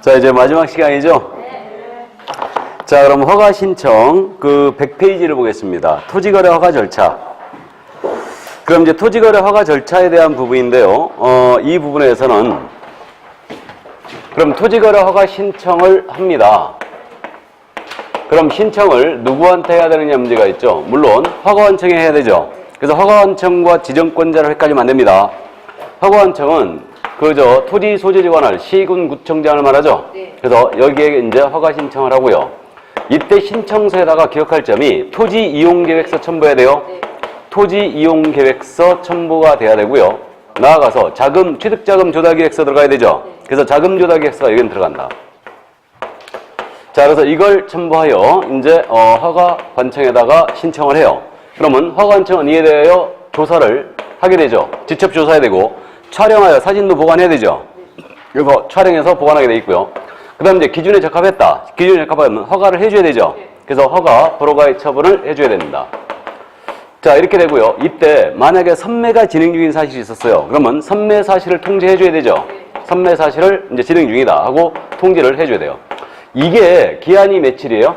자, 이제 마지막 시간이죠? 자, 그럼 허가 신청 그 100페이지를 보겠습니다. 토지거래 허가 절차. 그럼 이제 토지거래 허가 절차에 대한 부분인데요. 어, 이 부분에서는 그럼 토지거래 허가 신청을 합니다. 그럼 신청을 누구한테 해야 되느냐 문제가 있죠. 물론 허가원청에 해야 되죠. 그래서 허가원청과 지정권자를 헷갈리면 안 됩니다. 허가원청은 그저 토지 소재지 관할 시군 구청장을 말하죠. 네. 그래서 여기에 이제 허가 신청을 하고요. 이때 신청서에다가 기억할 점이 토지 이용 계획서 첨부해야 돼요. 네. 토지 이용 계획서 첨부가 돼야 되고요. 나아가서 자금 취득 자금 조달 계획서 들어가야 되죠. 그래서 자금 조달 계획서가 여기는 들어간다. 자, 그래서 이걸 첨부하여 이제 어, 허가 관청에다가 신청을 해요. 그러면 허가 관청은 이에 대하여 조사를 하게 되죠. 직접 조사해야 되고 촬영하여 사진도 보관해야 되죠. 그래서 촬영해서 보관하게 돼 있고요. 그 다음 이제 기준에 적합했다. 기준에 적합하면 허가를 해줘야 되죠. 그래서 허가 불허가의 처분을 해줘야 됩니다. 자 이렇게 되고요. 이때 만약에 선매가 진행 중인 사실이 있었어요. 그러면 선매 사실을 통지해줘야 되죠. 선매 사실을 이제 진행 중이다 하고 통지를 해줘야 돼요. 이게 기한이 며칠이에요?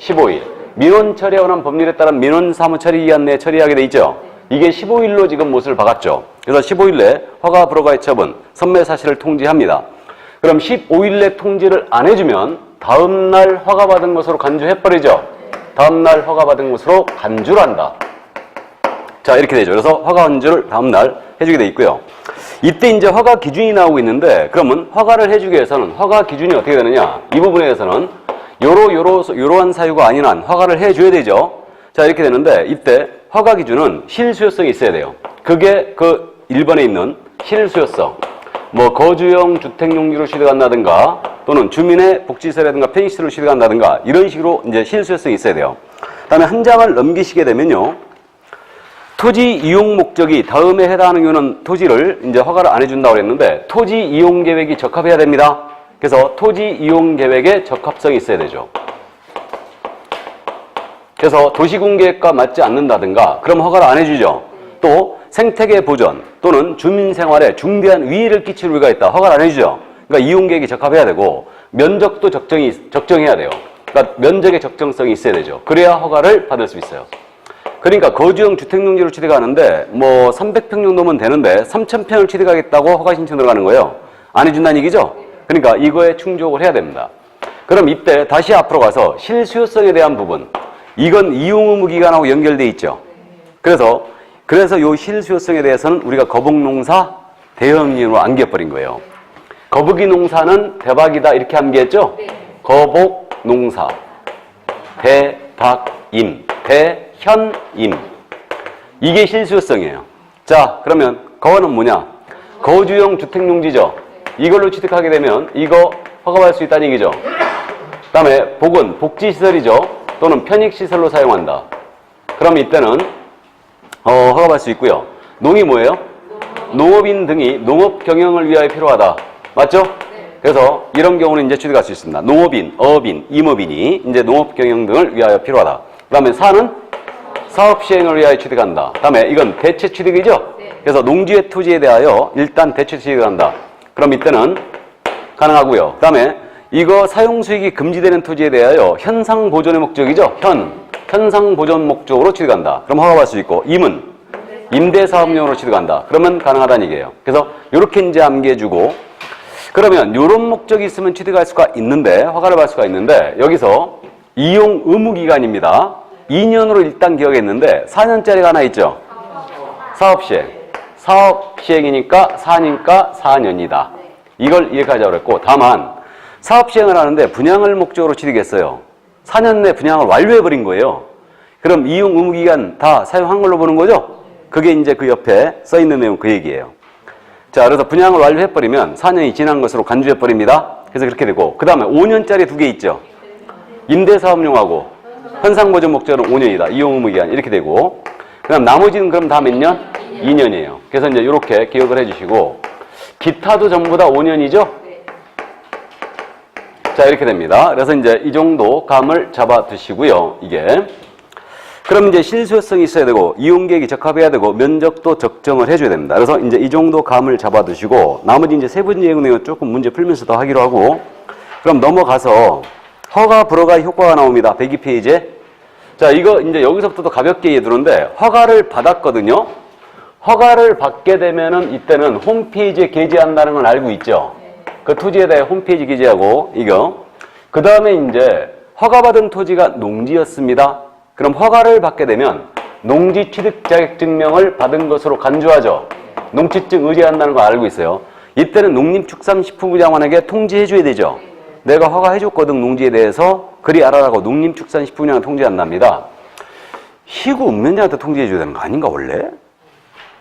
15일. 민원 관한 법률에 따른 민원 사무 처리 기한 내에 처리하게 돼 있죠. 이게 15일로 지금 못을 박았죠. 그래서 15일 내 허가 불허가의 처분, 선매 사실을 통지합니다. 그럼 15일 내 통지를 안 해주면 다음 날 허가받은 것으로 간주해버리죠. 다음 날 허가받은 것으로 간주를 한다. 자, 이렇게 되죠. 그래서 허가 환주를 다음날 해주게 돼 있고요. 이때 이제 허가 기준이 나오고 있는데, 그러면 허가를 해주기 위해서는 허가 기준이 어떻게 되느냐? 이 부분에 대해서는 요로, 요로, 요러한 사유가 아닌 한 허가를 해줘야 되죠. 자, 이렇게 되는데, 이때 허가 기준은 실수요성이 있어야 돼요. 그게 그 1번에 있는 실수요성. 뭐, 거주형 주택용지로 취득한다든가, 또는 주민의 복지시설이라든가 편의시설로 취득한다든가, 이런 식으로 이제 실수요성이 있어야 돼요. 그 다음에 한 장을 넘기시게 되면요. 토지 이용 목적이 다음에 해당하는 경우는 토지를 이제 허가를 안 해준다고 그랬는데 토지 이용 계획이 적합해야 됩니다. 그래서 토지 이용 계획에 적합성이 있어야 되죠. 그래서 도시군 계획과 맞지 않는다든가 그럼 허가를 안 해주죠. 또 생태계 보전 또는 주민 생활에 중대한 위해를 끼칠 우려가 있다. 허가를 안 해주죠. 그러니까 이용 계획이 적합해야 되고 면적도 적정이 적정해야 돼요. 그러니까 면적의 적정성이 있어야 되죠. 그래야 허가를 받을 수 있어요. 그러니까 거주형 주택용지로 취득하는데 뭐 300평 정도면 되는데 3,000평을 취득하겠다고 허가 신청 들어가는 거예요. 안 해준다는 얘기죠? 그러니까 이거에 충족을 해야 됩니다. 그럼 이때 다시 앞으로 가서 실수요성에 대한 부분 이건 이용 의무 기간하고 연결돼 있죠. 그래서 그래서 요 실수요성에 대해서는 우리가 거북농사 대형인으로 암기해버린 거예요. 거북이 농사는 대박이다 이렇게 암기했죠? 거북 농사 대박임 대현임 이게 실수요성이에요. 자 그러면 거는 뭐냐? 거주형 주택용지죠. 이걸로 취득하게 되면 이거 허가받을 수 있다는 얘기죠. 그 다음에 복은 복지시설이죠. 또는 편익시설로 사용한다. 그럼 이때는 어, 허가받을 수 있고요. 농이 뭐예요? 농업인 등이 농업 경영을 위하여 필요하다. 맞죠? 그래서 이런 경우는 이제 취득할 수 있습니다. 농업인, 어업인, 임업인이 이제 농업 경영 등을 위하여 필요하다. 그 다음에 사는 사업 시행을 위하여 취득한다. 그 다음에 이건 대체 취득이죠. 그래서 농지의 토지에 대하여 일단 대체 취득을 한다. 그럼 이때는 가능하고요. 그 다음에 이거 사용 수익이 금지되는 토지에 대하여 현상 보존의 목적이죠. 현 현상 보존 목적으로 취득한다. 그럼 허가받을 수 있고 임은 임대 사업용으로 취득한다. 그러면 가능하다는 얘기예요. 그래서 이렇게 이제 암기해주고 그러면 이런 목적이 있으면 취득할 수가 있는데 허가를 받을 수가 있는데 여기서 이용 의무 기간입니다. 2년으로 일단 기억했는데 4년짜리가 하나 있죠. 사업 시행. 사업 시행이니까 4니까 4년이다. 이걸 이해하자고 그랬고 다만 사업 시행을 하는데 분양을 목적으로 취득했어요. 4년 내 분양을 완료해 버린 거예요. 그럼 이용 의무 기간 다 사용한 걸로 보는 거죠? 그게 이제 그 옆에 써 있는 내용 그 얘기예요. 자, 그래서 분양을 완료해 버리면 4년이 지난 것으로 간주해 버립니다. 그래서 그렇게 되고 그 다음에 5년짜리 두 개 있죠. 임대 사업용하고 현상 보존 목적은 5년이다. 이용 의무 기간 이렇게 되고 그 다음 나머지는 그럼 다 몇 년? 2년이에요. 그래서 이제 이렇게 기억을 해 주시고 기타도 전부 다 5년이죠? 자, 이렇게 됩니다. 그래서 이제 이 정도 감을 잡아 두시고요. 이게. 그럼 이제 실수요성이 있어야 되고, 이용 계획이 적합해야 되고, 면적도 적정을 해줘야 됩니다. 그래서 이제 이 정도 감을 잡아 두시고, 나머지 이제 세 번째 내용은 조금 문제 풀면서 더 하기로 하고, 그럼 넘어가서 허가 불허가 효과가 나옵니다. 102페이지에. 자, 이거 이제 여기서부터 도 가볍게 들는데 허가를 받았거든요. 허가를 받게 되면은 이때는 홈페이지에 게재한다는 건 알고 있죠. 그 토지에 대해 홈페이지 게재하고 이거. 그 다음에 이제 허가받은 토지가 농지였습니다. 그럼 허가를 받게 되면 농지 취득 자격증명을 받은 것으로 간주하죠. 농취증 의뢰한다는 거 알고 있어요. 이때는 농림축산식품부 장관에게 통지해 줘야 되죠. 내가 허가해 줬거든 농지에 대해서 그리 알아라고 농림축산식품부 장관 통지한답니다. 희구 읍면장한테 통지해 줘야 되는 거 아닌가 원래?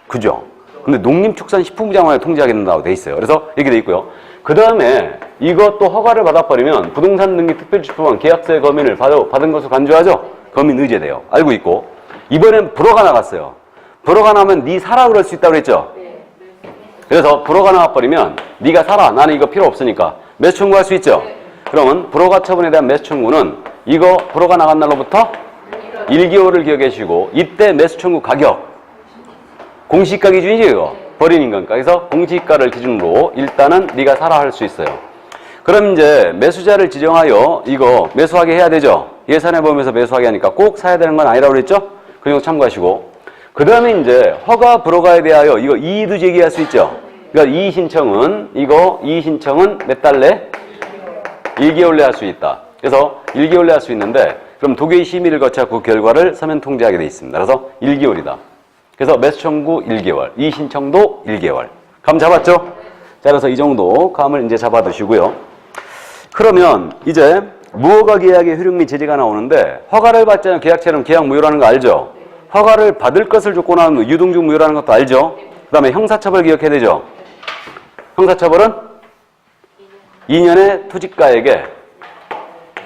그죠? 근데 농림축산식품부 장관에 통지하겠다고 돼 있어요. 그래서 이렇게 돼 있고요. 그 다음에 이것도 허가를 받아버리면 부동산 등기 특별지표만 계약서의 검인을 받, 받은 것으로 간주하죠. 검인 의제돼요. 알고 있고 이번엔 불허가 나갔어요. 불허가 나면 네 사라 그럴 수 있다고 그랬죠. 그래서 불허가 나와버리면 네가 살아 나는 이거 필요 없으니까 매수 청구할 수 있죠. 그러면 불허가 처분에 대한 매수 청구는 이거 불허가 나간 날로부터 1개월을 기억해 주시고 이때 매수 청구 가격 공시가 기준이죠 이거 버린 인건가 그래서 공시가를 기준으로 일단은 네가 사라 할수 있어요. 그럼 이제 매수자를 지정하여 이거 매수하게 해야 되죠? 예산에 보면서 매수하게 하니까 꼭 사야 되는 건 아니라고 그랬죠? 그 정도 참고하시고. 그 다음에 이제 허가 불허가에 대하여 이거 이의도 제기할 수 있죠? 그러니까 이의 신청은 이거 이의 신청은 몇 달 내? 1개월 내 할 수 있다. 그래서 1개월 내 할 수 있는데 그럼 도교의 심의를 거쳐 그 결과를 서면 통지하게 돼 있습니다. 그래서 1개월이다 그래서 매수 청구 1개월, 이 신청도 1개월. 감 잡았죠? 자, 그래서 이 정도 감을 이제 잡아 두시고요. 그러면 이제 무허가 계약의 효력 및 제재가 나오는데 허가를 받지 않은 계약체는 계약 무효라는 거 알죠? 허가를 받을 것을 조건하는 유동적 무효라는 것도 알죠? 그 다음에 형사처벌 기억해야 되죠? 형사처벌은 2년의 토지가에게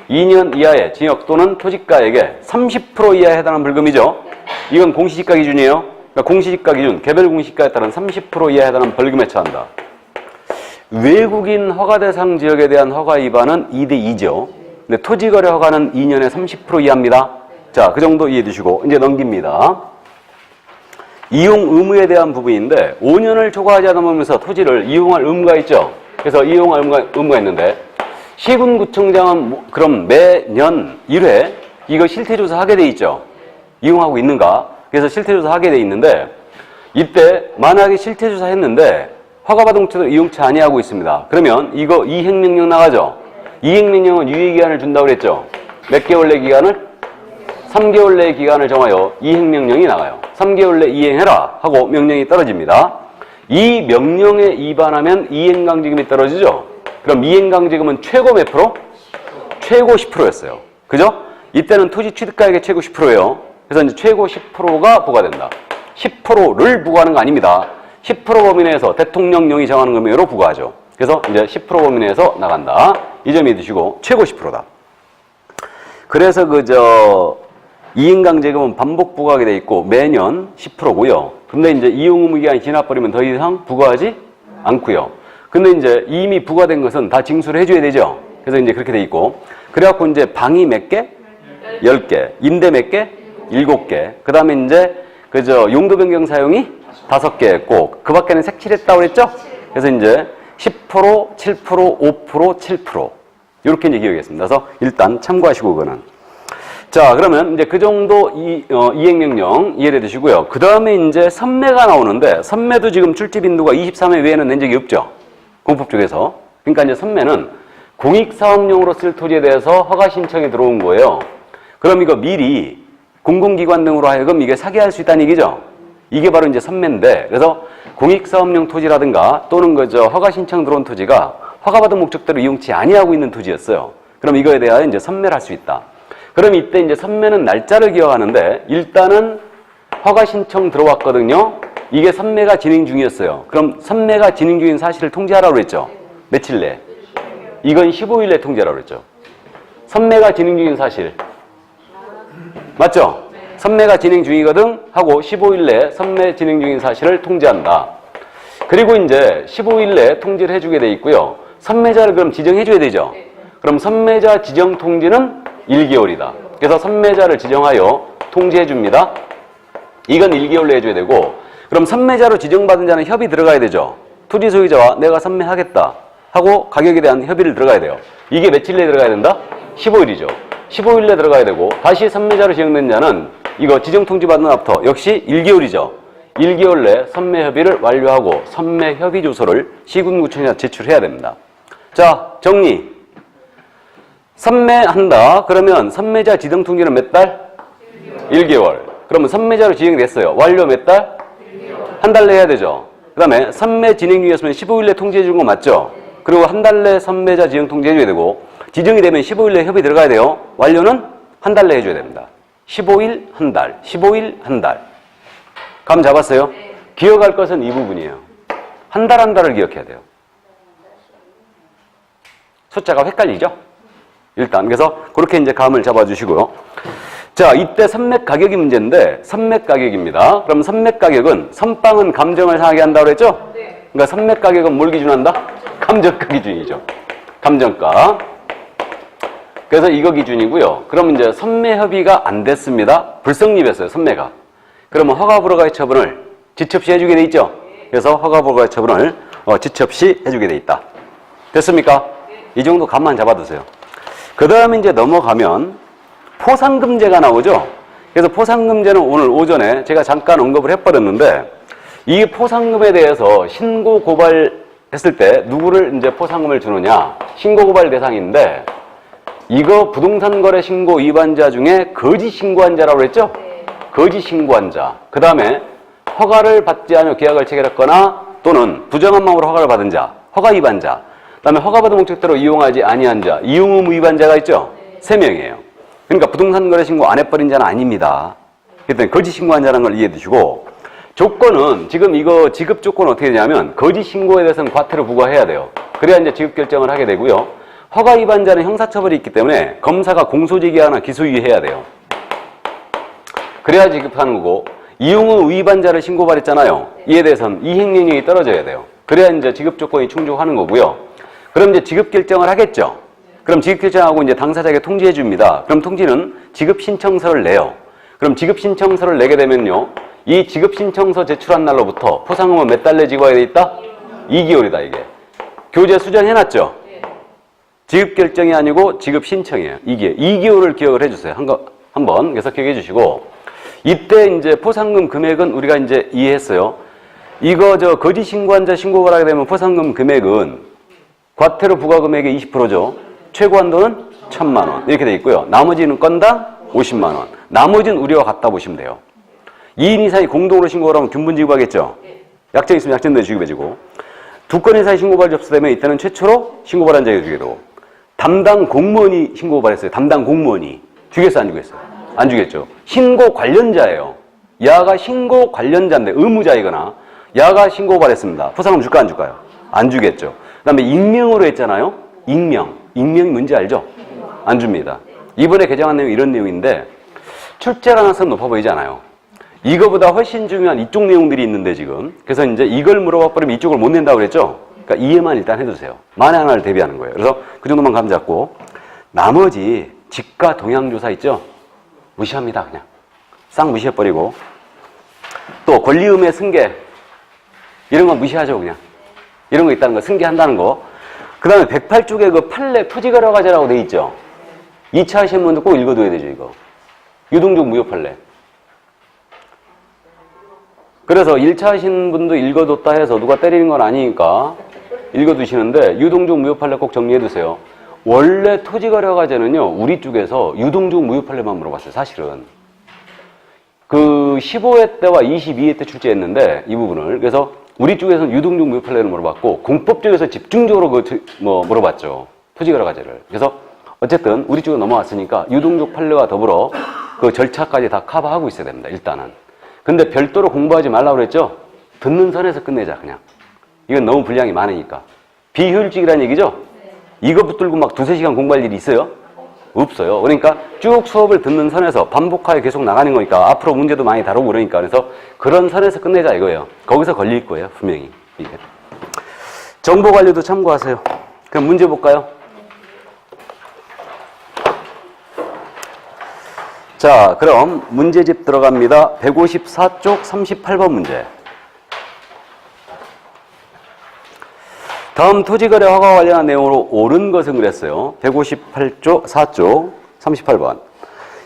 2년 이하의 징역 또는 토지가에게 30% 이하에 해당하는 벌금이죠. 이건 공시지가 기준이에요. 그러니까 공시지가 기준, 개별 공시가에 따른 30% 이하에 해당하는 벌금에 처한다. 외국인 허가 대상 지역에 대한 허가 위반은 2대 2죠. 근데 토지 거래 허가는 2년에 30% 이하입니다. 자, 그 정도 이해해 주시고 이제 넘깁니다. 이용 의무에 대한 부분인데 5년을 초과하지 않으면서 토지를 이용할 의무가 있죠. 그래서 이용할 의무가, 의무가 있는데 시군구청장은 뭐- 그럼 매년 1회 이거 실태조사 하게 돼 있죠. 이용하고 있는가? 그래서 실태조사 하게 돼 있는데 이때 만약에 실태조사 했는데 허가받은 목적으로 이용치 아니하고 있습니다. 그러면 이거 이행명령 나가죠. 이행명령은 유예기간을 준다고 그랬죠. 몇 개월 내 기간을? 3개월 내 기간을 정하여 이행명령이 나가요. 3개월 내 이행해라 하고 명령이 떨어집니다. 이 명령에 위반하면 이행강제금이 떨어지죠. 그럼 이행강제금은 최고 몇 프로? 최고 10%였어요. 그죠? 이때는 토지 취득가액의 최고 10%예요. 그래서 이제 최고 10%가 부과된다. 10%를 부과하는 거 아닙니다. 10% 범위 내에서 대통령령이 정하는 금액으로 부과하죠. 그래서 이제 10% 범위 내에서 나간다. 이 점이 드시고 최고 10%다. 그래서 그저 이인강제금은 반복 부과하게 돼 있고 매년 10%고요. 근데 이제 이용 의무 기간이 지나버리면 더 이상 부과하지 않고요. 근데 이제 이미 부과된 것은 다 징수를 해줘야 되죠. 그래서 이제 그렇게 돼 있고 그래갖고 이제 방이 몇 개? 10개. 임대 몇 개? 7개. 그 다음에 이제 그저 용도 변경 사용이 5개 했고 그 밖에는 색칠했다고 그랬죠? 그래서 이제 10%, 7%, 5%, 7% 이렇게 이제 기억했습니다. 그래서 일단 참고하시고 그거는 자, 그러면 이제 그 정도 이, 어, 이행명령 이해해 두시고요. 그 다음에 이제 선매가 나오는데, 선매도 지금 출제 빈도가 23회 외에는 낸 적이 없죠. 공법 쪽에서. 그러니까 이제 선매는 공익사업용으로 쓸 토지에 대해서 허가 신청이 들어온 거예요. 그럼 이거 미리 공공기관 등으로 하여금 이게 사기할 수 있다는 얘기죠. 이게 바로 이제 선매인데, 그래서 공익사업용 토지라든가 또는 그저 허가 신청 들어온 토지가 허가받은 목적대로 이용치 아니하고 있는 토지였어요. 그럼 이거에 대하여 이제 선매를 할 수 있다. 그럼 이때 이제 선매는 날짜를 기억하는데 일단은 허가 신청 들어왔거든요. 이게 선매가 진행 중이었어요. 그럼 선매가 진행 중인 사실을 통지하라고 그랬죠. 며칠 내? 이건 15일 내 통지하라고 그랬죠. 선매가 진행 중인 사실. 맞죠? 선매가 진행 중이거든 하고 15일 내 선매 진행 중인 사실을 통지한다. 그리고 이제 15일 내 통지를 해주게 돼 있고요. 선매자를 그럼 지정해줘야 되죠. 그럼 선매자 지정 통지는 1개월이다. 그래서 선매자를 지정하여 통지해 줍니다. 이건 1개월로 해줘야 되고 그럼 선매자로 지정받은 자는 협의 들어가야 되죠. 토지 소유자와 내가 선매하겠다. 하고 가격에 대한 협의를 들어가야 돼요. 이게 며칠 내에 들어가야 된다? 15일이죠. 15일 내에 들어가야 되고 다시 선매자로 지정된 자는 이거 지정 통지 받는 앞부터 역시 1개월이죠. 1개월 내 선매 협의를 완료하고 선매 협의 조서를 시군구청에 제출해야 됩니다. 자, 정리. 선매한다. 그러면 선매자 지정 통지는 몇 달? 1개월. 그러면 선매자로 지정이 됐어요. 완료 몇 달? 한 달 내야 되죠. 그 다음에 선매 진행 중이었으면 15일 내 통지해 준 거 맞죠? 그리고 한 달 내 선매자 지정 통지해 줘야 되고 지정이 되면 15일 내 협의 들어가야 돼요. 완료는 한 달내 해줘야 됩니다. 15일 한 달, 15일 한 달. 감 잡았어요? 기억할 것은 이 부분이에요. 한달한 달을 기억해야 돼요. 숫자가 헷갈리죠? 일단 그래서 그렇게 이제 감을 잡아주시고요. 자, 이때 선맥 가격이 문제인데 선맥 가격입니다. 그럼 선맥 가격은 선빵은 감정을 상하게 한다고 그랬죠? 그러니까 선맥 가격은 뭘 기준한다? 감정가 기준이죠. 감정가. 그래서 이거 기준이고요. 그럼 이제 선매 협의가 안 됐습니다. 불성립했어요. 선매가. 그러면 허가 불허가의 처분을 지첩시 해주게 돼 있죠. 그래서 허가 불허가의 처분을 어, 지첩시 해주게 돼 있다. 됐습니까? 이 정도 감만 잡아두세요. 그 다음에 이제 넘어가면 포상금제가 나오죠. 그래서 포상금제는 오늘 오전에 제가 잠깐 언급을 해버렸는데 이 포상금에 대해서 신고 고발했을 때 누구를 이제 포상금을 주느냐 신고 고발 대상인데 이거 부동산 거래 신고 위반자 중에 거짓 신고한 자라고 그랬죠? 거짓 신고한 자. 그 다음에 허가를 받지 않아 계약을 체결했거나 또는 부정한 마음으로 허가를 받은 자, 허가 위반자. 그 다음에 허가받은 목적대로 이용하지 아니한 자, 이용 의무 위반자가 있죠? 세 명이에요. 그러니까 부동산 거래 신고 안 해버린 자는 아닙니다. 그랬더니 거짓 신고한 자라는 걸 이해해 두시고 조건은 지금 이거 지급 조건은 어떻게 되냐면 거짓 신고에 대해서는 과태료 부과해야 돼요. 그래야 이제 지급 결정을 하게 되고요. 허가 위반자는 형사처벌이 있기 때문에 검사가 공소지기하나 기소유예해야 돼요. 그래야 지급하는 거고 이용의 위반자를 신고받았잖아요. 이에 대해서는 이행 능력이 떨어져야 돼요. 그래야 이제 지급 조건이 충족하는 거고요. 그럼 이제 지급 결정을 하겠죠. 그럼 지급 결정하고 이제 당사자에게 통지해 줍니다. 그럼 통지는 지급 신청서를 내요. 그럼 지급 신청서를 내게 되면요. 이 지급 신청서 제출한 날로부터 포상금은 몇 달 내 지급해야 돼 있다? 2개월이다 이게. 교재 수정해 놨죠? 지급 결정이 아니고 지급 신청이에요. 이게 2개월을 기억을 해주세요. 한 거, 한번 그래서 기억해 주시고 이때 이제 포상금 금액은 우리가 이제 이해했어요. 이거 저 거짓 신고한자 신고를 하게 되면 포상금 금액은 과태료 부과 금액의 20%죠. 최고 한도는 1천만 원 이렇게 돼 있고요. 나머지는 건당 50만 원. 나머지는 우리와 같다 보시면 돼요. 2인 이상이 공동으로 신고를 하면 균분 지급하겠죠. 약정 있으면 약정대로 지급해주고 두 건 이상의 신고발이 접수되면 이때는 최초로 신고발한 자에게 되고 담당 공무원이 신고발했어요. 담당 공무원이 주겠어 안 주겠어요? 안 주겠죠. 신고 관련자예요. 야가 신고 관련자인데 의무자이거나 야가 신고발했습니다. 포상금 줄까 안 줄까요? 안 주겠죠. 그 다음에 익명으로 했잖아요. 익명. 익명이 뭔지 알죠? 안 줍니다. 이번에 개정한 내용이 이런 내용인데 출제 가능성 높아 보이지 않아요. 이거보다 훨씬 중요한 이쪽 내용들이 있는데 지금 그래서 이제 이걸 물어봐 버리면 이쪽을 못 낸다고 그랬죠? 그러니까 이해만 일단 해두세요. 만에 하나를 대비하는 거예요. 그래서 그 정도만 감 잡고. 나머지 직가 동향조사 있죠? 무시합니다 그냥. 싹 무시해버리고. 또 권리음의 승계. 이런 거 무시하죠 그냥. 이런 거 있다는 거 승계한다는 거 그 다음에 108쪽에 그 판례 토지거래과제라고 돼 있죠. 2차 하시는 분들 꼭 읽어둬야 되죠 이거. 유동적 무효 판례. 그래서 1차 하시는 분도 읽어뒀다 해서 누가 때리는 건 아니니까 읽어두시는데 유동적 무효 판례 꼭 정리해두세요 원래 토지거래 과제는요, 우리 쪽에서 유동적 무효판례만 물어봤어요, 사실은. 그 15회 때와 22회 때 출제했는데, 이 부분을. 그래서 우리 쪽에서는 유동적 무효판례를 물어봤고, 공법 쪽에서 집중적으로 그, 뭐, 물어봤죠. 토지거래 과제를. 그래서 어쨌든 우리 쪽에 넘어왔으니까 유동적 판례와 더불어 그 절차까지 다 커버하고 있어야 됩니다, 일단은. 근데 별도로 공부하지 말라고 그랬죠? 듣는 선에서 끝내자, 그냥. 이건 너무 분량이 많으니까. 비효율적이라는 얘기죠? 이거 붙들고 막 두세 시간 공부할 일이 있어요? 없어요. 그러니까 쭉 수업을 듣는 선에서 반복하여 계속 나가는 거니까 앞으로 문제도 많이 다루고 그러니까 그래서 그런 선에서 끝내자 이거예요. 거기서 걸릴 거예요. 분명히. 이게. 정보 관리도 참고하세요. 그럼 문제 볼까요? 자, 그럼 문제집 들어갑니다. 154쪽 38번 문제. 다음 토지거래 허가 관련한 내용으로 옳은 것은 그랬어요. 158조 4조 38번.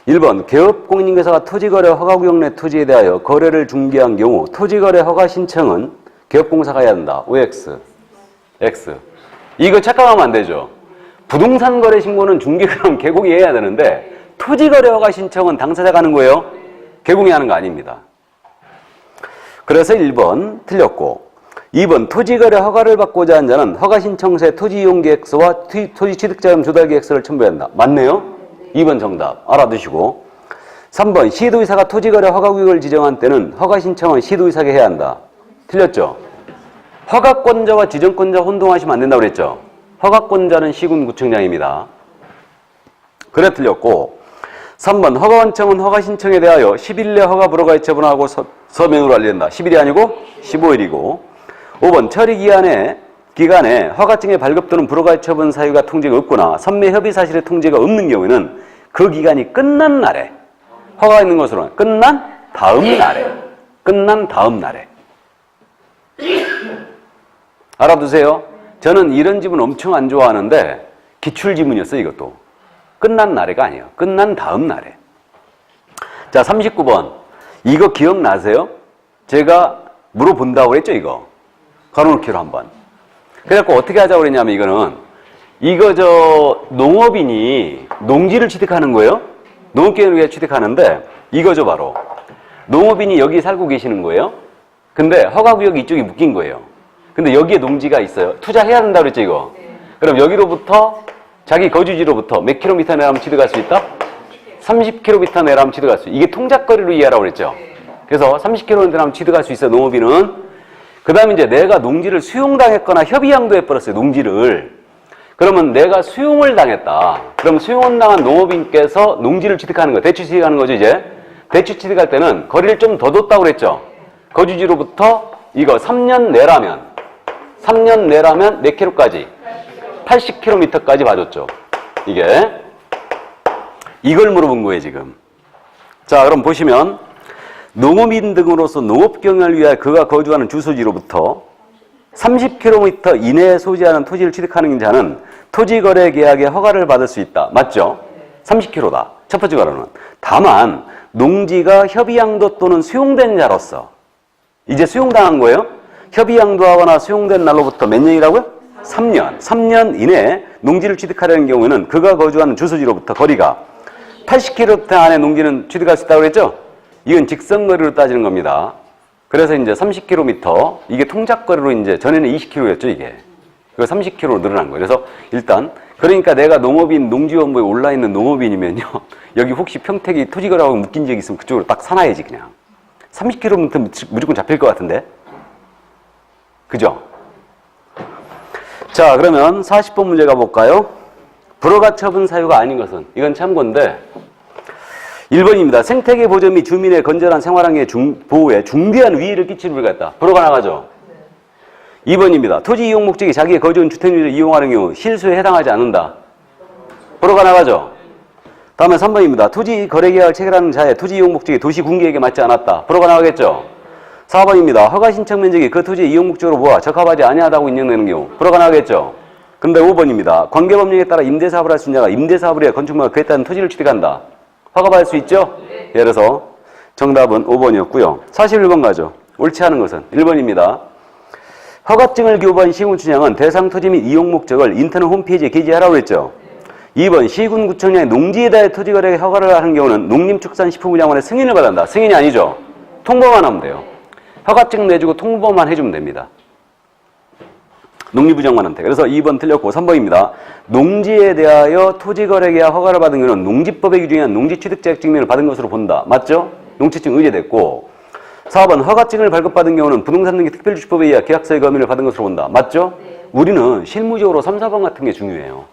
1번 개업공인중개사가 토지거래 허가구역 내 토지에 대하여 거래를 중개한 경우 토지거래 허가 신청은 개업공사가 해야 한다. OX. X. 이거 착각하면 안 되죠. 부동산 거래 신고는 중개그럼 개공이 해야 되는데 토지거래 허가 신청은 당사자가 하는 거예요. 개공이 하는 거 아닙니다. 그래서 1번 틀렸고 2번 토지거래 허가를 받고자 한 자는 허가 신청서에 토지 이용 계획서와 토지, 토지 취득자금 조달 계획서를 첨부한다. 맞네요? 2번 정답 알아두시고 3번 시도의사가 토지거래 허가구역을 지정한 때는 허가 신청은 시도의사가 해야 한다. 틀렸죠? 허가권자와 지정권자 혼동하시면 안 된다고 그랬죠? 허가권자는 시군구청장입니다. 그래 틀렸고 3번 허가원청은 허가 신청에 대하여 10일 내 허가 불허가에 처분하고 서, 서면으로 알린다. 10일이 아니고 15일이고 5번 처리 기간에 기간에 허가증의 발급 또는 불허가의 처분 사유가 통지가 없거나 선매 협의 사실의 통지가 없는 경우에는 그 기간이 끝난 날에 허가가 있는 것으로 끝난 다음 날에 끝난 다음 날에 알아두세요. 저는 이런 지문 엄청 안 좋아하는데 기출 지문이었어요, 이것도. 끝난 날에가 아니에요. 끝난 다음 날에. 자, 39번. 이거 기억나세요? 제가 물어본다고 그랬죠, 이거? 걸어놓기로 한번. 그래갖고 어떻게 하자고 그랬냐면 이거는 이거 저 농업인이 농지를 취득하는 거예요. 농업계획을 취득하는데 이거죠, 바로. 농업인이 여기 살고 계시는 거예요. 근데 허가구역이 이쪽에 묶인 거예요. 근데 여기에 농지가 있어요. 투자해야 된다고 그랬죠, 이거? 그럼 여기로부터 자기 거주지로부터 몇 킬로미터 내라면 취득할 수 있다? 30킬로미터 내라면 취득할 수 있다. 이게 통작거리로 이해하라고 그랬죠? 그래서 30킬로미터 내라면 취득할 수 있어요, 농업인은. 그 다음에 이제 내가 농지를 수용당했거나 협의양도 해 버렸어요, 농지를. 그러면 내가 수용을 당했다. 그럼 수용을 당한 농업인께서 농지를 취득하는 거, 대취 취득하는 거죠, 이제. 대취 취득할 때는 거리를 좀 더 뒀다고 그랬죠? 거주지로부터 이거 3년 내라면, 3년 내라면 몇 킬로까지? 80km까지 봐줬죠. 이게. 이걸 물어본 거예요, 지금. 자, 그럼 보시면 농업인 등으로서 농업 경영을 위하여 그가 거주하는 주소지로부터 30km 이내에 소지하는 토지를 취득하는 자는 토지거래 계약의 허가를 받을 수 있다. 맞죠? 30km다. 첫 번째 거로는. 다만 농지가 협의양도 또는 수용된 자로서 이제 수용당한 거예요. 협의양도하거나 수용된 날로부터 몇 년이라고요? 3년. 3년 이내에 농지를 취득하려는 경우에는 그가 거주하는 주소지로부터 거리가 80km 안에 농지는 취득할 수 있다고 그랬죠? 이건 직선거리로 따지는 겁니다. 그래서 이제 30km, 이게 통작거리로 이제 전에는 20km였죠, 이게. 그거 30km로 늘어난 거예요. 그래서 일단, 그러니까 내가 농업인, 농지원부에 올라 있는 농업인이면요. 여기 혹시 평택이 토지거라고 묶인 적 있으면 그쪽으로 딱 사놔야지, 그냥. 30km 무조건 잡힐 것 같은데? 그죠? 자, 그러면 40번 문제 가볼까요? 불허가 처분 사유가 아닌 것은, 이건 참고인데, 1번입니다. 생태계 보존 및 주민의 건전한 생활환경의 중, 보호에 중대한 위해를 끼치는 불가 있다. 불허가 나가죠? 2번입니다. 토지 이용 목적이 자기의 거주한 주택유지를 이용하는 경우 실수에 해당하지 않는다. 불허가 나가죠? 다음에 3번입니다. 토지 거래 계약을 체결하는 자의 토지 이용 목적이 도시 군계에게 맞지 않았다. 불허가 나가겠죠? 4번입니다. 허가 신청 면적이 그 토지의 이용 목적으로 보아 적합하지 아니하다고 인정되는 경우 불허가 나가겠죠? 근데 5번입니다. 관계법령에 따라 임대사업을 할 수 있는 자가 임대사업을 위해 건축물과 그에 따른 토지를 취득한다. 허가받을 수 있죠? 예를 들어서 정답은 5번이었고요. 41번 가죠. 옳지 않은 것은 1번입니다. 허가증을 교부한 시군구청장은 대상 토지 및 이용 목적을 인터넷 홈페이지에 게시하라고 했죠. 2번 시군구청장이 농지에 대해 토지 거래 허가를 하는 경우는 농림축산식품부장관의 승인을 받는다. 승인이 아니죠. 통보만 하면 돼요. 허가증 내주고 통보만 해주면 됩니다. 농림부 장관한테. 그래서 2번 틀렸고 3번입니다. 농지에 대하여 토지거래계약 허가를 받은 경우는 농지법에 규정한 농지취득자격 증명을 받은 것으로 본다. 맞죠? 농지증 의뢰됐고 4번 허가증을 발급받은 경우는 부동산 등기 특별주식법에 의해 계약서의 검인을 받은 것으로 본다. 맞죠? 우리는 실무적으로 3, 4번 같은 게 중요해요.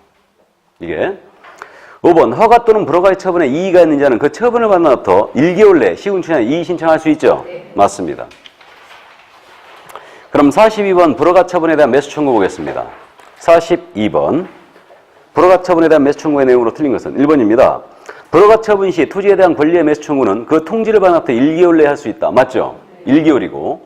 이게 5번 허가 또는 불허가의 처분에 이의가 있는 자는 그 처분을 받는 날부터 1개월 내에 시군청에 이의 신청할 수 있죠? 맞습니다. 그럼 42번 불허가 처분에 대한 매수 청구 보겠습니다. 42번 불허가 처분에 대한 매수 청구의 내용으로 틀린 것은 1번입니다. 불허가 처분 시 토지에 대한 권리의 매수 청구는 그 통지를 받은 앞부터 1개월 내에 할 수 있다. 맞죠? 1개월이고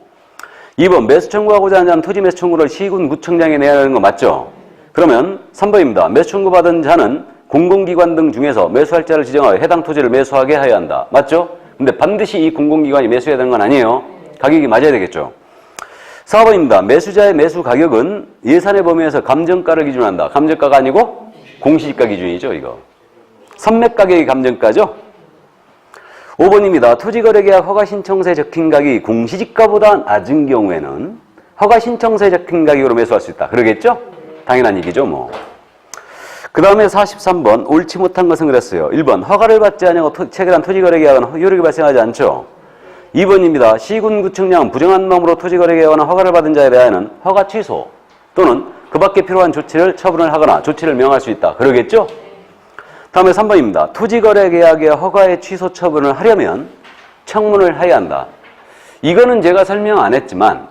2번 매수 청구하고자 하는 자는 토지 매수 청구를 시군 구청장에 내야 하는 거 맞죠? 그러면 3번입니다. 매수 청구받은 자는 공공기관 등 중에서 매수할 자를 지정하여 해당 토지를 매수하게 하여야 한다. 맞죠? 근데 반드시 이 공공기관이 매수해야 되는 건 아니에요. 가격이 맞아야 되겠죠. 4번입니다. 매수자의 매수 가격은 예산의 범위에서 감정가를 기준한다. 감정가가 아니고 공시지가 기준이죠, 이거. 선매 가격이 감정가죠? 5번입니다. 토지거래계약 허가신청서에 적힌 가격이 공시지가보다 낮은 경우에는 허가신청서에 적힌 가격으로 매수할 수 있다. 그러겠죠? 당연한 얘기죠, 뭐. 그 다음에 43번 옳지 못한 것은 그랬어요. 1번 허가를 받지 않냐고 토- 체결한 토지거래계약은 효력이 발생하지 않죠. 2번입니다. 시군구청장은 부정한 마음으로 토지거래계약이나 허가를 받은 자에 대하여는 허가 취소 또는 그 밖에 필요한 조치를 처분을 하거나 조치를 명할 수 있다. 그러겠죠? 다음에 3번입니다. 토지거래계약의 허가의 취소 처분을 하려면 청문을 해야 한다. 이거는 제가 설명 안 했지만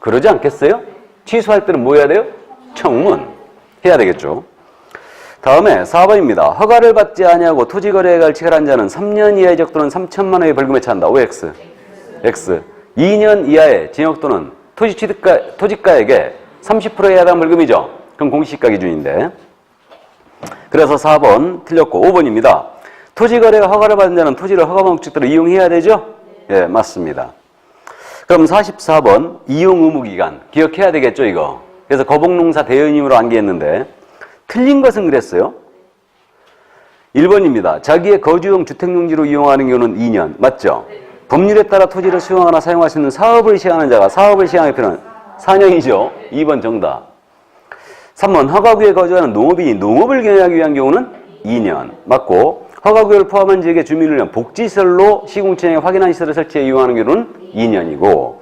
그러지 않겠어요? 취소할 때는 뭐 해야 돼요? 청문 해야 되겠죠. 다음에 4번입니다. 허가를 받지 아니하고 토지거래계약을 체결한 자는 3년 이하의 적 또는 3천만 원의 벌금에 처한다. OX. X. 2년 이하의 징역 또는 토지 취득가, 토지가액의 30%에 해당 벌금이죠. 그럼 공시가 기준인데. 그래서 4번 틀렸고 5번입니다. 토지거래가 허가를 받은 자는 토지를 허가 목적대로 이용해야 되죠? 예, 맞습니다. 그럼 44번 이용 의무 기간 기억해야 되겠죠, 이거. 그래서 거북농사 대연임으로 암기했는데 틀린 것은 그랬어요. 1번입니다. 자기의 거주용 주택용지로 이용하는 경우는 2년. 맞죠? 법률에 따라 토지를 수용하거나 사용할 수 있는 사업을 시행하는 자가 사업을 시행할 필요는 4년이죠. 2번 정답. 3번 허가구에 거주하는 농업인이 농업을 경영하기 위한 경우는 2년. 맞고 허가구역을 포함한 지역의 주민을 위한 복지시설로 시공청에 확인한 시설을 설치해 이용하는 경우는 2년이고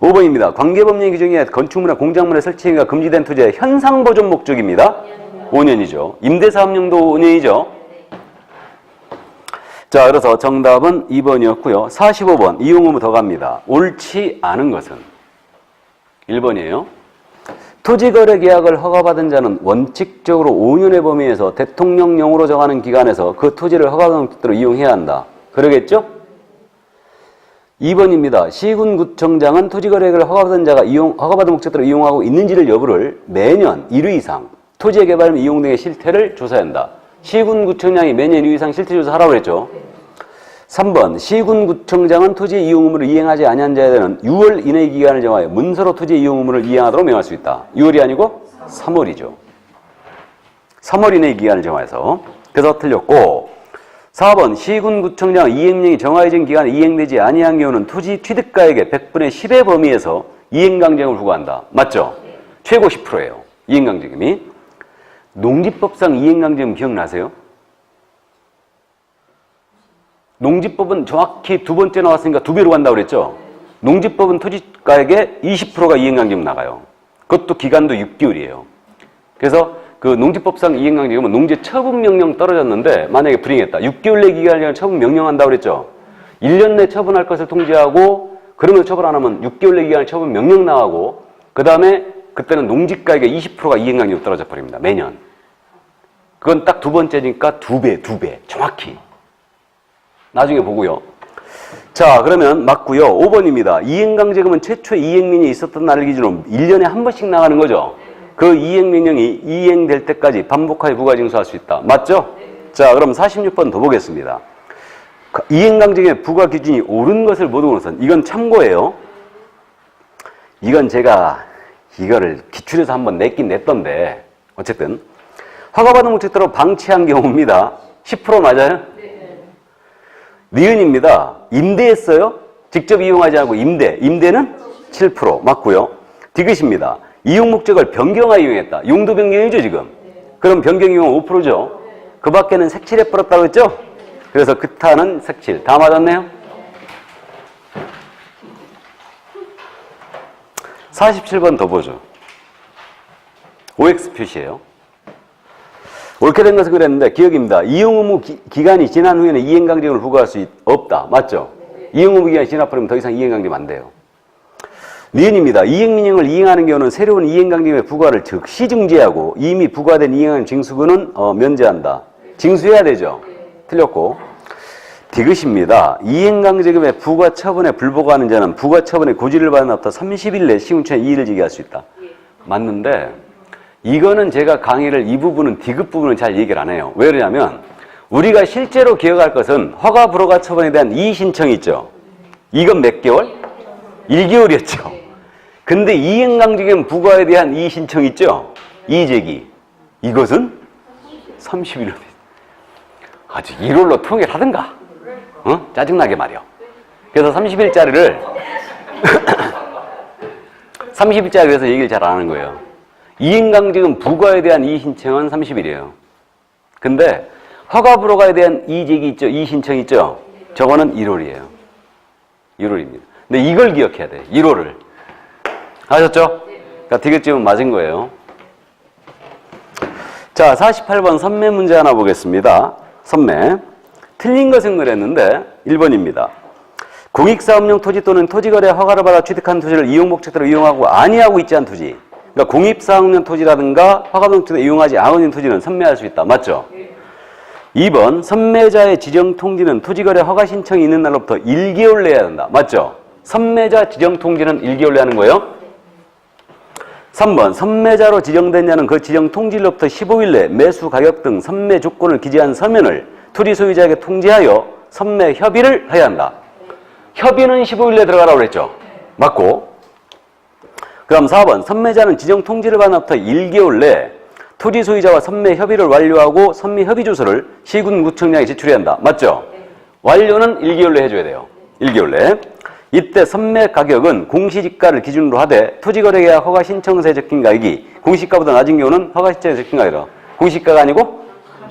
5번입니다. 관계법령 규정에 건축물이나 공작물의 설치가 금지된 토지의 현상보존 목적입니다. 5년이죠. 임대사업용도 5년이죠. 자, 그래서 정답은 2번이었고요. 45번 이용 의무 더 갑니다. 옳지 않은 것은 1번이에요. 토지거래 계약을 허가받은 자는 원칙적으로 5년의 범위에서 대통령령으로 정하는 기간에서 그 토지를 허가금대로 이용해야 한다. 그러겠죠? 2번입니다. 시군구청장은 토지거래를 허가받은 자가 이용, 허가받은 목적대로 이용하고 있는지를 여부를 매년 1회 이상 토지의 개발 및 이용 등의 실태를 조사한다. 시군구청장이 매년 1회 이상 실태 조사 하라고 그랬죠. 3번 시군구청장은 토지 이용 의무를 이행하지 아니한 자에 대한 6월 이내 기간을 정하여 문서로 토지 이용 의무를 이행하도록 명할 수 있다. 6월이 아니고 3월이죠. 3월 이내 기간을 정하여서 그래서 틀렸고 4번 시군구청장 이행령이 정해진 기간에 이행되지 아니한 경우는 토지 취득가액의 100분의 10의 범위에서 이행강제금을 부과한다. 맞죠? 최고 10%예요. 이행강제금이. 농지법상 이행강제금 기억나세요? 농지법은 정확히 두 번째 나왔으니까 두 배로 간다고 그랬죠? 농지법은 토지가액의 20%가 이행강제금 나가요. 그것도 기간도 6개월이에요. 그래서 그 농지법상 이행강제금은 농지 처분 명령 떨어졌는데 만약에 불이행했다. 6개월 내 기간이면 처분 명령한다고 그랬죠? 1년 내 처분할 것을 통지하고 그러면 처분 안 하면 6개월 내 기간에 처분 명령 나가고 그 다음에 그때는 농지가액의 20%가 이행강제금 떨어져 버립니다. 매년. 그건 딱 두 번째니까 두 배, 두 배. 정확히. 나중에 보고요. 자, 그러면 맞고요. 5번입니다. 이행강제금은 최초 이행명령이 있었던 날을 기준으로 1년에 한 번씩 나가는 거죠. 그 이행명령이 이행될 때까지 반복하여 부가징수할 수 있다. 맞죠? 자, 그럼 46번 더 보겠습니다. 이행강제금의 부과 기준이 옳은 것을 모르는 것은 이건 참고예요. 이건 제가 이거를 기출해서 한번 냈긴 냈던데 어쨌든 허가받은 목적대로 방치한 경우입니다. 10% 맞아요? 니은입니다. 임대했어요? 직접 이용하지 않고 임대. 임대는 7% 맞고요. 디귿입니다. 이용 목적을 변경하여 이용했다. 용도 변경이죠, 지금. 그럼 변경 이용 5%죠. 그 밖에는 색칠해 버렸다고 했죠? 그래서 그타는 색칠. 다 맞았네요? 47번 더 보죠. OX 표시예요. 옳게 된 것은 그랬는데 기억입니다. 이용 의무 기, 간이 지난 후에는 이행강제금을 부과할 수 있, 없다. 맞죠? 이용 의무 기간이 지나버리면 더 이상 이행강제금 안 돼요. 니은입니다. 이행명령을 이행하는 경우는 새로운 이행강제금의 부과를 즉시 중지하고 이미 부과된 이행한 징수금은 어, 면제한다. 징수해야 되죠. 틀렸고 디귿입니다. 이행강제금의 부과처분에 불복하는 자는 부과처분의 고지를 받은 앞부터 30일 내 시군처에 이의를 제기할 수 있다. 맞는데 이거는 제가 강의를 이 부분은 디귿 부분은 잘 얘기를 안 해요. 왜 그러냐면 우리가 실제로 기억할 것은 허가 불허가 처분에 대한 이의 신청이 있죠. 이건 몇 개월? 1개월이었죠. 근데 이행강제금 부과에 대한 이의 신청 있죠. 이의 제기. 이것은 30일로 돼. 아직 1월로 통일하든가. 어? 짜증나게 말이요. 그래서 30일짜리를 30일짜리 그래서 얘기를 잘 안 하는 거예요. 이행강제금 부과에 대한 이의 신청은 30일이에요. 근데 허가 불허가에 대한 이의제기 있죠? 이의 신청 있죠? 저거는 1월이에요. 1월입니다. 근데 이걸 기억해야 돼. 1월을. 아셨죠? 그러니까 디귿집은 맞은 거예요. 자, 48번 선매 문제 하나 보겠습니다. 선매. 틀린 것은 그랬는데 1번입니다. 공익사업용 토지 또는 토지거래 허가를 받아 취득한 토지를 이용 목적대로 이용하고 아니하고 있지 않은 토지. 그러니까 공익사업용 토지라든가 허가 목적대로 이용하지 않은 토지는 선매할 수 있다. 맞죠? 2번 선매자의 지정 통지는 토지거래 허가 신청이 있는 날로부터 1개월 내야 한다. 맞죠? 선매자 지정 통지는 1개월 내하는 거예요. 3번 선매자로 지정된 자는 그 지정 통지일로부터 15일 내 매수 가격 등 선매 조건을 기재한 서면을 토지 소유자에게 통지하여 선매 협의를 해야 한다. 협의는 15일 내 들어가라고 그랬죠. 맞고. 그럼 4번 선매자는 지정 통지를 받은 후부터 1개월 내 토지 소유자와 선매 협의를 완료하고 선매 협의 조서를 시군구청장에 제출해야 한다. 맞죠? 완료는 1개월 내 해줘야 돼요. 1개월 내. 이때 선매 가격은 공시지가를 기준으로 하되 토지거래계약 허가 신청서에 적힌 가격이 공시가보다 낮은 경우는 허가 신청에 적힌 가격이라 공시가가 아니고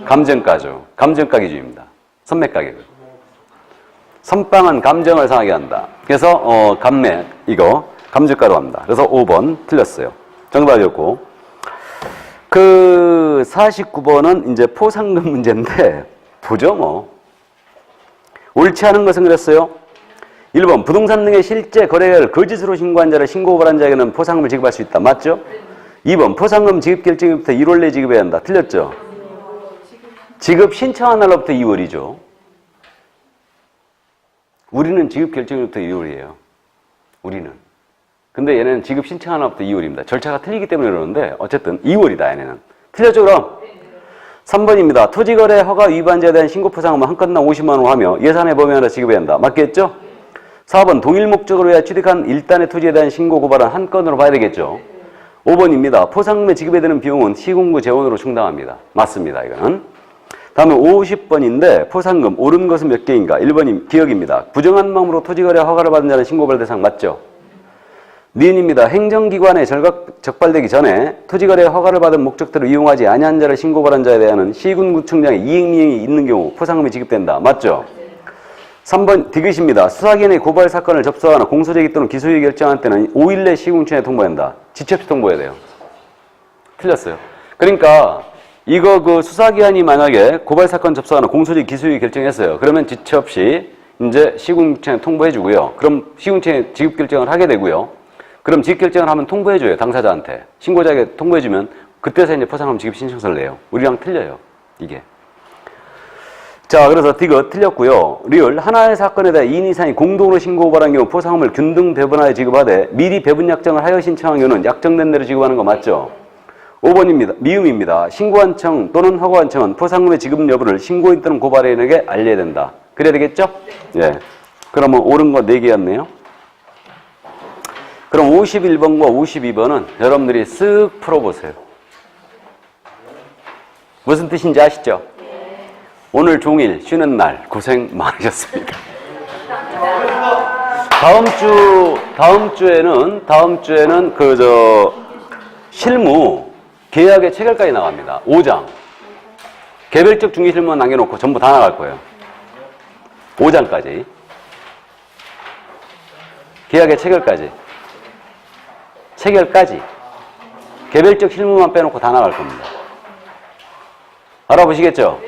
감정가죠. 감정가 기준입니다. 선매 가격은. 선빵은 감정을 상하게 한다. 그래서 어, 감매 이거 감정가로 합니다. 그래서 5번 틀렸어요. 정답이었고 그 49번은 이제 포상금 문제인데 보죠 뭐. 옳지 않은 것은 그랬어요. 1번 부동산 등의 실제 거래를 거짓으로 신고한 자를 신고고발한 자에게는 포상금을 지급할 수 있다. 맞죠? 2번 포상금 지급 결정일부터 1월 내 지급해야 한다. 틀렸죠? 지급 신청한 날로부터 2월이죠. 우리는 지급 결정일부터 2월이에요. 우리는. 근데 얘네는 지급 신청한 날부터 2월입니다. 절차가 틀리기 때문에 그러는데 어쨌든 2월이다 얘네는. 틀렸죠 그럼? 3번입니다. 토지거래 허가 위반자에 대한 신고포상금은 한 건당 50만 원 하며 예산의 범위 안에 지급해야 한다. 맞겠죠? 4번 동일 목적으로 위하 취득한 일단의 토지에 대한 신고 고발은 한 건으로 봐야 되겠죠. 5번입니다. 포상금에 지급에 되는 비용은 시공구 재원으로 충당합니다. 맞습니다. 이거는. 다음에 50번인데 포상금 옳은 것은 몇 개인가? 1번이 기억입니다. 부정한 마음으로 토지거래 허가를 받은 자는 신고발 대상 맞죠? 니은입니다. 행정기관에 절각, 적발되기 전에 토지거래 허가를 받은 목적대로 이용하지 아니한 자를 신고발한 자에 대한 시군구청장의 이행미행이 있는 경우 포상금이 지급된다. 맞죠? 3번 디귿입니다. 수사기관의 고발 사건을 접수하거나 공소제기 또는 기소유예 결정할 때는 5일 내 시군청에 통보한다. 지체 없이 통보해야 돼요. 틀렸어요. 그러니까 이거 그 수사기관이 만약에 고발 사건 접수하거나 공소제기 기소유예 결정했어요. 그러면 지체 없이 이제 시군청에 통보해 주고요. 그럼 시군청에 지급 결정을 하게 되고요. 그럼 지급 결정을 하면 통보해 줘요. 당사자한테. 신고자에게 통보해 주면 그때서 이제 포상금 지급 신청서를 내요. 우리랑 틀려요. 이게. 자, 그래서 디귿 틀렸고요. 리얼 하나의 사건에 대해 2인 이상이 공동으로 신고 고발한 경우 포상금을 균등 배분하여 지급하되 미리 배분 약정을 하여 신청한 경우는 약정된 대로 지급하는 거 맞죠? 5번입니다. 미음입니다. 신고한 청 또는 허가한 청은 포상금의 지급 여부를 신고인 또는 고발인에게 알려야 된다. 그래야 되겠죠? 예. 그러면 옳은 거 4개였네요. 그럼 51번과 52번은 여러분들이 쓱 풀어보세요. 무슨 뜻인지 아시죠? 오늘 종일 쉬는 날 고생 많으셨습니다. 다음 주 다음 주에는 다음 주에는 그 저 실무 계약의 체결까지 나갑니다. 5장. 개별적 중개 실무만 남겨놓고 전부 다 나갈 거예요. 5장까지. 계약의 체결까지. 체결까지. 개별적 실무만 빼놓고 다 나갈 겁니다. 알아보시겠죠?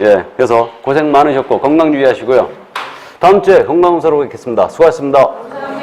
예, 그래서 고생 많으셨고 건강 유의하시고요. 다음 주에 건강검사로 뵙겠습니다. 수고하셨습니다.